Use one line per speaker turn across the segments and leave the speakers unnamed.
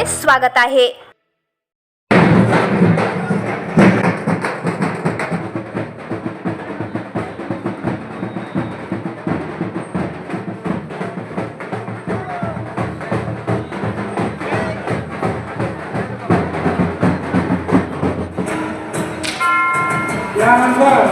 आपले स्वागत आहे.
त्यानंतर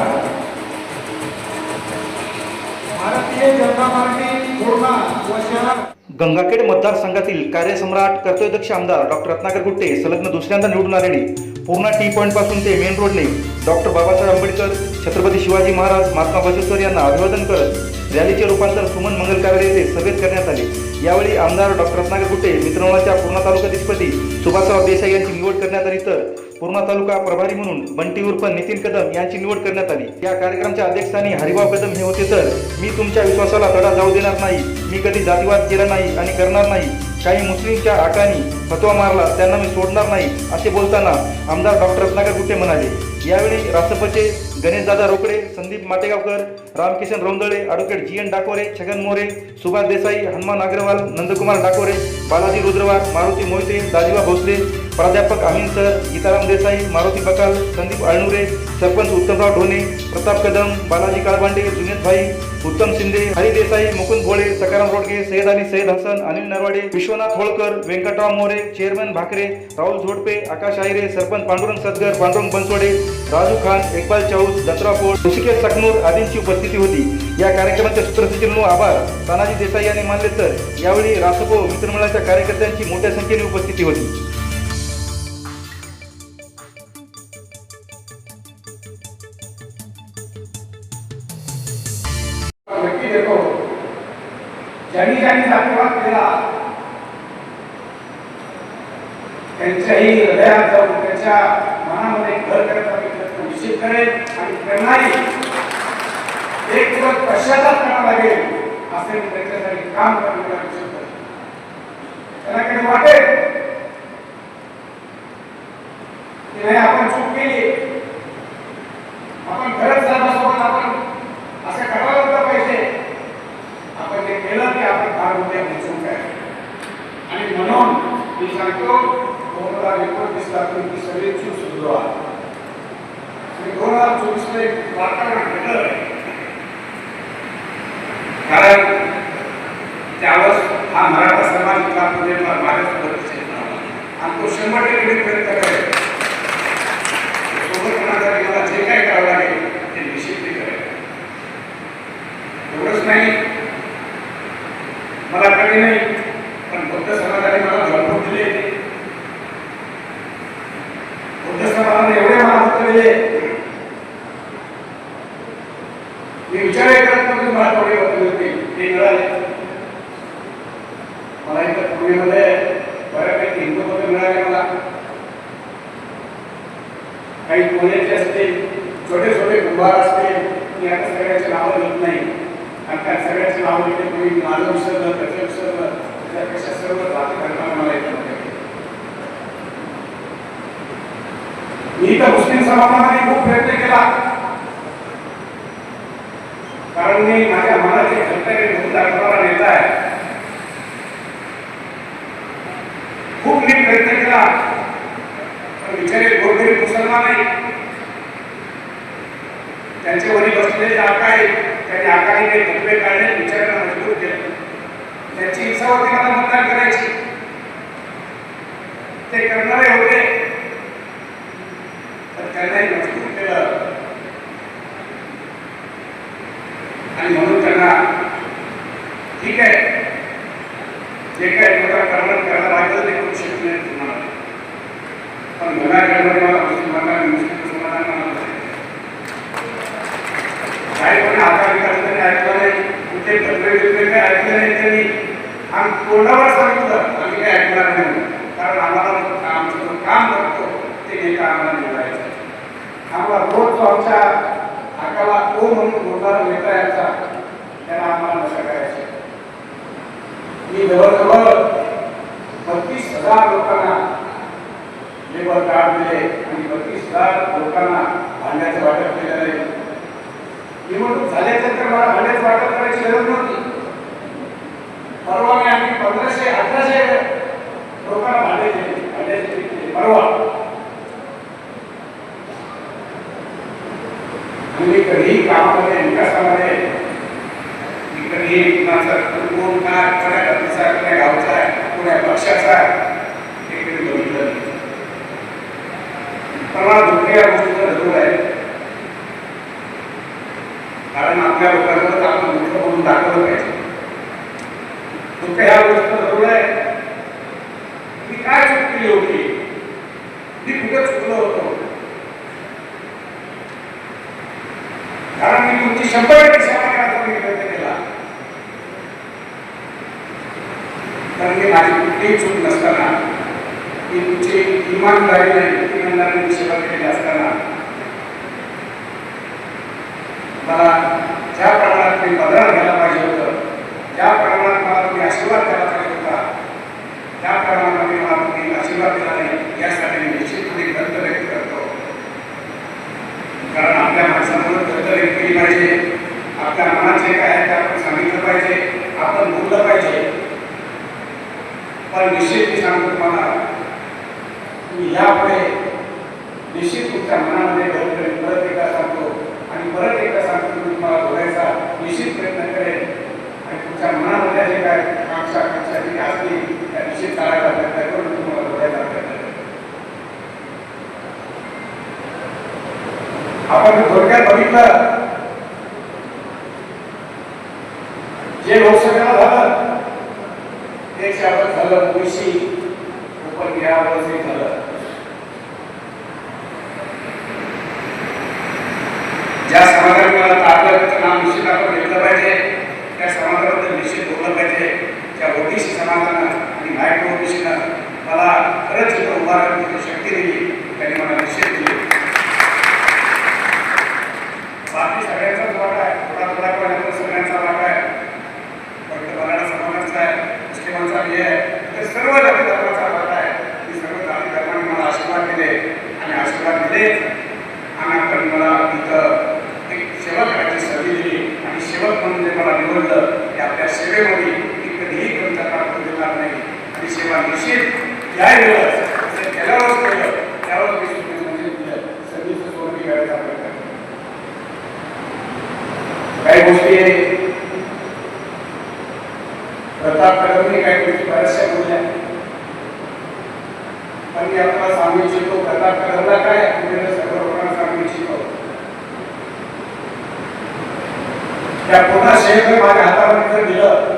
भारतीय जनता पार्टी पूर्णा व शहर
गंगाखेड मतदारसंघातील कार्यसम्राट कर्तव्यदक्ष आमदार डॉक्टर रत्नाकर गुट्टे संलग्न दुसऱ्यांदा निवडून आलेले पूर्णा टी पॉईंटपासून ते मेन रोडने डॉक्टर बाबासाहेब आंबेडकर छत्रपती शिवाजी महाराज महात्मा बसवेश्वर यांना अभिवादन करत रॅलीचे रूपांतर सुमन मंगल कार्यालय येथे सभेत करण्यात आले. यावेळी आमदार डॉक्टर रत्नाकर गुट्टे मित्रमंडळाच्या पूर्णा तालुकाधिपती सुभाषराव देसाई यांची निवड करण्यात आली. तर पूर्णा तालुका प्रभारी म्हणून बंटी उर्फ नितीन कदम यांची निवड करण्यात आली. या कार्यक्रमाच्या अध्यक्षस्थानी हरिभाऊ कदम हे होते तर मी तुमच्या विश्वासाला तडा जाऊ देणार नाही. मी कधी जातीवाद केला नाही आणि करणार नाही. काही मुस्लिमच्या आकानी फतवा मारला त्यांना मी सोडणार नाही असे बोलताना आमदार डॉक्टर रत्नाकर गुट्टे म्हणाले. यावेळी राष्ट्रपचे Ganeshdada Rokade Sandeep Mategaonkar Ramkishan Rondale advocate G N Dakore Chhagan More Subhash Desai Hanuman Agrawal Nandkumar Dakore Balaji Rudrawar Maruti Mohite Dajiba Bhosale प्राध्यापक अमीन सर गीताराम देसाई मारुती बकाल संदीप अळनुरे सरपंच उत्तमराव ढोणे प्रताप कदम बालाजी काळबांडे जुनेद भाई उत्तम शिंदे हरी देसाई मुकुंद भोळे सकाराम रोडगे सैयद अली सैयद हसन अनिल नरवाडे विश्वनाथ होळकर व्यंकटराव मोरे चेअरमन भाकरे राहुल झोडपे आकाश आहिरे सरपंच पांडुरंग सदगर पांडुरंग बनसोडे राजू खान इक्बाल चाऊस दत्रा पोळ ऋषिकेश सकनूर आदींची उपस्थिती होती. या कार्यक्रमाचे सूत्रसचिव म्हणून आभार. तानाजी देसाई यांनी मानले तर यावेळी रासपो मित्रमंडळाच्या कार्यकर्त्यांची मोठ्या संख्येने उपस्थिती होती.
ज्यांनी ज्यांनी जातीवाद केला त्यांच्याही हृदयात जाऊन त्यांच्या मनामध्ये घर करत निश्चित करेल आणि त्यांनाही एक दिवस पश्चाताप करावा लागेल असे मी त्यांच्यासाठी काम करण्याचा विचार करेन त्यांना वाटेल? की नाही आपण चूक केली. आपण खरंच सर्वांसोबत आपण असं करायला होतं पाहिजे आपण ते केलं की आपण फार मोठ्या चूक आहे आणि म्हणून मी सांगतो दोन हजार एकोणतीस ला तुम्ही सगळी चूक सुधारवा आणि दोन हजार चोवीस ला एक वातावरण वेगळं आहे कारण त्यावेळेस हा मराठा समाज इतका पुढे माझ्यासोबत आणि तो शंभर टक्के प्रयत्न करेल. सोबत करण्यासाठी मला जे काय करावं लागेल ते निश्चित करेल. एवढंच नाही. मला कळले नाही पण बौद्ध समाजाने मला भरपूर दिले. बौद्ध समाजाने एवढे मला मत दिले मी विचार करत नव्हते मला थोडे मत होती ते मिळाले मला इथं पुण्यामध्ये बऱ्यापैकी हिंदू पत्र मिळाले मला काही पुण्याचे असतील छोटे छोटे कुंभार असतील मी आता सगळ्याची नावं घेत नाही आणि त्या सगळ्याची नावं घेते तुम्ही माझं विसरलं त्याचं विसरलं त्यापेक्षा सर्व जाती मला येत मी तर मुस्लिम समाजामध्ये खूप प्रयत्न केला. कारण मी माझ्या मनाचे कर्तव्य घेऊन दाखवणारा नेता आहे. खूप मी प्रयत्न केला. पण बिचारे गोरगरीब मुसलमान आहे त्यांचे वरील बसलेले आका आहे त्यांनी आकाने धब्बे काढले विचारांना मजबूर केलं. त्यांची इच्छा होती मला मतदान करायची. ते करणारे होते तर त्यांनाही मजबूर केलं आणि म्हणून त्यांना ठीक आहे जे काही प्रकार करणार करायला लागलं ते करू शकत नाही तुम्हाला पण गुन्हेगारांमध्ये मला मुस्लिमांना मुस्लिम समाजांना मला काही कोणी आकार विकास त्यांनी ऐकलं नाही कुठे तत्वे बित्वे काही ऐकलं नाही त्यांनी आम्ही तोंडावर सांगितलं आम्ही काही ऐकणार नाही. कारण आम्हाला काम- आमचं काम करतो ते एका आम्हाला निवडणूक झाल्यानंतर मला हंड्रेड वाटप करायची गरज नव्हती. परवा मी आम्ही पंधराशे अठराशे लोकांना भांडे दिले परवा. तुम्ही कधीही कामामध्ये विकासामध्ये कधीही कुणाचा कोण काय कोण्या जातीचा कोण्या गावचा आहे कोण्या पक्षाचा आहे हे कधी बघितलं नाही. दुसऱ्या गोष्टीचा धरून आहे. कारण आपल्या लोकांवर आपण मित्र म्हणून दाखवलं पाहिजे फक्त ह्या गोष्ट जरूर आहे. मी काय चूक केली होती? मी कुठे चुकलो होतो? कारण मी तुमची शंभर टक्के समाजाचा मी प्रयत्न केला. कारण मी माझी कुठलीही चूक नसताना मी तुमची इमानदारी नाही इमानदारीने सेवा केलेली असताना मला ज्या प्रमाणात मी बदल घ्यायला पाहिजे होतं ज्या प्रमाणात मला तुम्ही आशीर्वाद द्यायला पाहिजे होता त्या प्रमाणामध्ये मला तुम्ही आशीर्वाद दिला नाही यासाठी मी निश्चितपणे दंत व्यक्त करतो. कारण आपल्या माणसांवर दंत व्यक्त केली पाहिजे आपल्या मनात जे काय आहे ते आपण सांगितलं पाहिजे आपण बोललं पाहिजे. पण निश्चित मी सांगतो तुम्हाला तुम्ही यापुढे निश्चित तुमच्या मनामध्ये बदल करेन परत एकदा सांगतो आणि परत एकदा सांगतो मी तुम्हाला बोलायचा निश्चित प्रयत्न करेल आणि तुमच्या मनामध्ये जे काय आकांक्षा आकांक्षा जी असतील त्या निश्चित काढायला प्रयत्न करून तुम्हाला बोलायचा प्रयत्न करेन. आपण थोडक्यात बघितलं जे लोकसभेला झालं ते शाळा झालं ओबीसी उपक्रियावरचे झालं ज्या समाजाने मला नाव निश्चित आपण घेतलं पाहिजे. त्या समाजाबद्दल निश्चित बोललं पाहिजे. त्या ओबीसी समाजानं आणि मायक्रो ओबीसीनं मला खरंच इथं उभा करण्याची शक्ती दिली त्यांनी मला निश्चित दिली. बाकी सगळ्यांचाच वाटा आहे. थोडा थोडा पण नंतर सगळ्यांचा वाटा आहे. फक्त मराठा समाजाचा आहे मुस्लिमांचा हे आहे. तर सर्व जाती धर्माचा वाटा आहे. की सर्व जाती धर्माने मला आशीर्वाद दिले. आणि आशीर्वाद दिले आणि आपण मला इथं एक सेवा करायची संधी दिली आणि सेवक म्हणून जे मला निवडलं ते आपल्या सेवेमध्ये मी कधीही कविता प्राप्त देणार नाही. आणि सेवा निश्चित ज्या वेळेस जसं केल्यावरच केलं त्यावर मी सुद्धा म्हणजे दिलं संधीचं सोडून करायचा प्रयत्न केला. काही गोष्टी प्रताप कदमने काही गोष्टी बऱ्याचशा बोलल्या. पण मी आपल्याला सांगू इच्छितो प्रताप कदमला काय आपल्याला सर्व लोकांना सांगू इच्छितो त्या पूर्ण शहर माझ्या हातामध्ये जर दिलं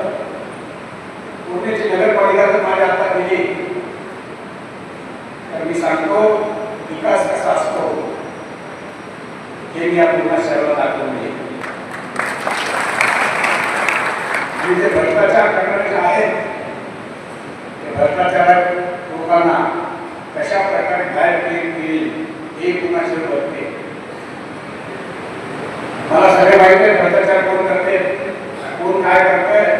पुण्याची नगरपालिका जर माझ्या हातात दिली तर मी सांगतो विकास कसा असतो हे मी या पूर्ण शहराला दाखवून देईन. आणि जे भ्रष्टाचार करणारे आहेत ते भ्रष्टाचार लोकांना कशा प्रकारे बाहेर केली हे कुणाशी बघते? मला सगळे माहिती आहे भ्रष्टाचार कोण